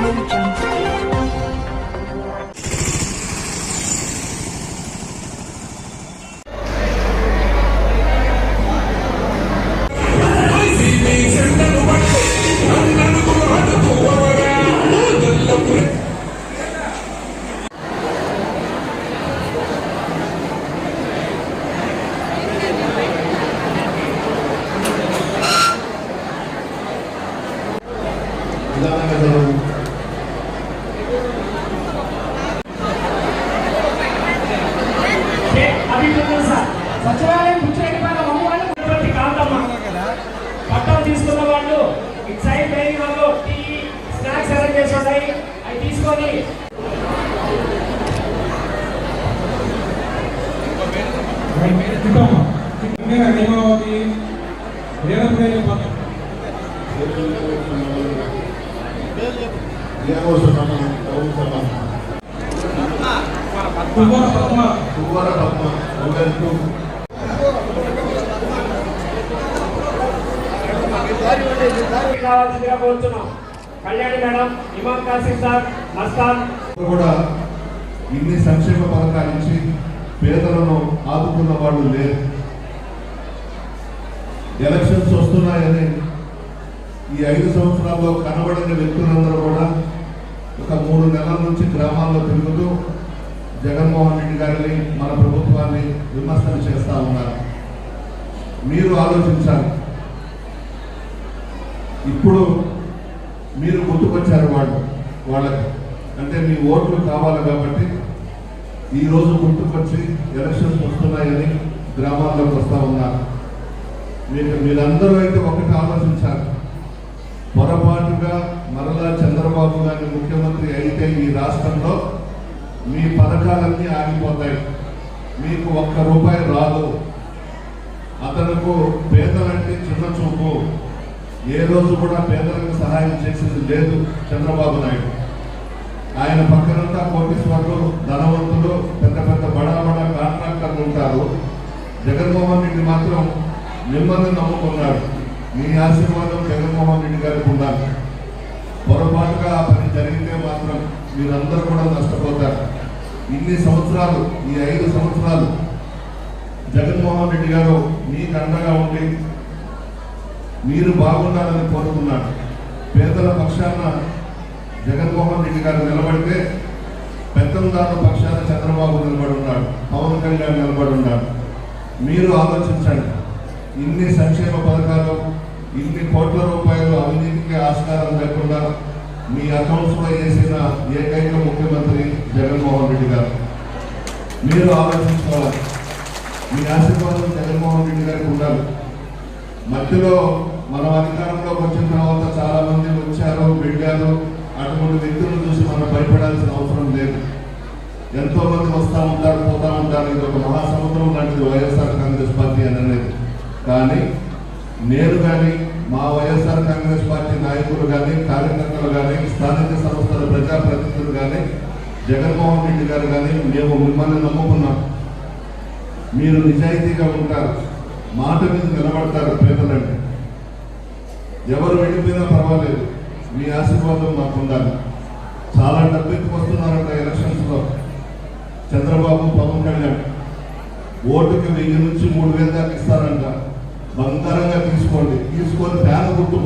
Moment. ఉంటాయి అవి తీసుకొని. సమానం కుమార పద్మ కుమార పద్మ టూ కావాల్సిందిగా కోరుతున్నాం. కళ్యాణి మేడం ఇమాం కాసిం సార్ మస్తాన్ కూడా ఇన్ని సంక్షేమ పథకాలు ఇచ్చి పేదలను ఆదుకున్న వాళ్ళు లేరు. ఎలక్షన్స్ వస్తున్నాయని ఈ ఐదు సంవత్సరాల్లో కనబడిన వ్యక్తులందరూ కూడా ఒక మూడు నెలల నుంచి గ్రామాల్లో తిరుగుతూ జగన్మోహన్ రెడ్డి గారిని మన ప్రభుత్వాన్ని విమర్శన చేస్తూ ఉన్నారు. మీరు ఆలోచించాలి. ఇప్పుడు మీరు గుర్తుకొచ్చారు వాళ్ళు వాళ్ళకి. అంటే మీ ఓట్లు కావాలి కాబట్టి ఈరోజు గుర్తుకొచ్చి ఎలక్షన్స్ వస్తున్నాయని గ్రామాల్లోకి వస్తూ ఉన్నారు. మీకు మీరందరూ అయితే ఒకటి ఆలోచించారు పొరపాటుగా మరలా చంద్రబాబు గారి ముఖ్యమంత్రి అయితే ఈ రాష్ట్రంలో మీ పథకాలన్నీ ఆగిపోతాయి. మీకు ఒక్క రూపాయి రాదు. అతనుకు పేదలంటే చిన్న చూపు. ఏ రోజు కూడా పేదలకు సహాయం చేసేది లేదు చంద్రబాబు నాయుడు. ఆయన పక్కనంతా కోటీశ్వరులు ధనవంతులు పెద్ద పెద్ద బడా బడా కాంట్రాక్టర్లు ఉంటారు. జగన్మోహన్ రెడ్డి మాత్రం మిమ్మల్ని నమ్ముకున్నాడు. మీ ఆశీర్వాదం జగన్మోహన్ రెడ్డి గారికి ఉండాలి. పొరపాటుగా ఆ పని జరిగితే మాత్రం మీరందరూ కూడా నష్టపోతారు. ఇన్ని సంవత్సరాలు ఈ ఐదు సంవత్సరాలు జగన్మోహన్ రెడ్డి గారు మీకు అండగా ఉండి మీరు బాగుండాలని కోరుకున్నాడు పేదల పక్షాన జగన్మోహన్ రెడ్డి గారు నిలబడితే పెత్తందారుల పక్షాన చంద్రబాబు నిలబడి ఉన్నాడు పవన్ కళ్యాణ్ నిలబడి ఉన్నాడు. మీరు ఆలోచించండి. ఇన్ని సంక్షేమ పథకాలు ఇన్ని కోట్ల రూపాయలు అవినీతికి ఆస్కారం లేకుండా మీ అకౌంట్స్లో వేసిన ఏకైక ముఖ్యమంత్రి జగన్మోహన్ రెడ్డి గారు. మీరు ఆలోచించుకోవాలి. మీ ఆశీర్వాదం జగన్మోహన్ రెడ్డి గారికి ఉండాలి. మధ్యలో మనం అధికారంలోకి వచ్చిన తర్వాత చాలా మంది వచ్చారు వెళ్ళారు. అటువంటి వ్యక్తులను చూసి మనం భయపడాల్సిన అవసరం లేదు. ఎంతో మంది వస్తూ ఉంటారు పోతా ఉంటారు. ఇది ఒక మహాసముద్రం లాంటిది వైఎస్ఆర్ కాంగ్రెస్ పార్టీ అని కానీ నేను కానీ మా వైఎస్ఆర్ కాంగ్రెస్ పార్టీ నాయకులు కానీ కార్యకర్తలు కానీ స్థానిక సంస్థల ప్రజాప్రతినిధులు కానీ జగన్మోహన్ రెడ్డి గారు కానీ మేము మిమ్మల్ని నమ్ముకున్నాం. మీరు నిజాయితీగా ఉంటారు. మాట మీద నిలబడతారు పేదలంటే ఎవరు వెళ్ళిపోయినా పర్వాలేదు. మీ ఆశీర్వాదం మాకు ఉండాలి. చాలా డబ్బు వస్తున్నారంట ఎలక్షన్స్ చంద్రబాబు పవన్ కళ్యాణ్. ఓటుకి వెయ్యి నుంచి మూడు వేల దాకా ఇస్తారంట. బంగారంగా తీసుకోండి. తీసుకొని ఫ్యాన్ గుర్తు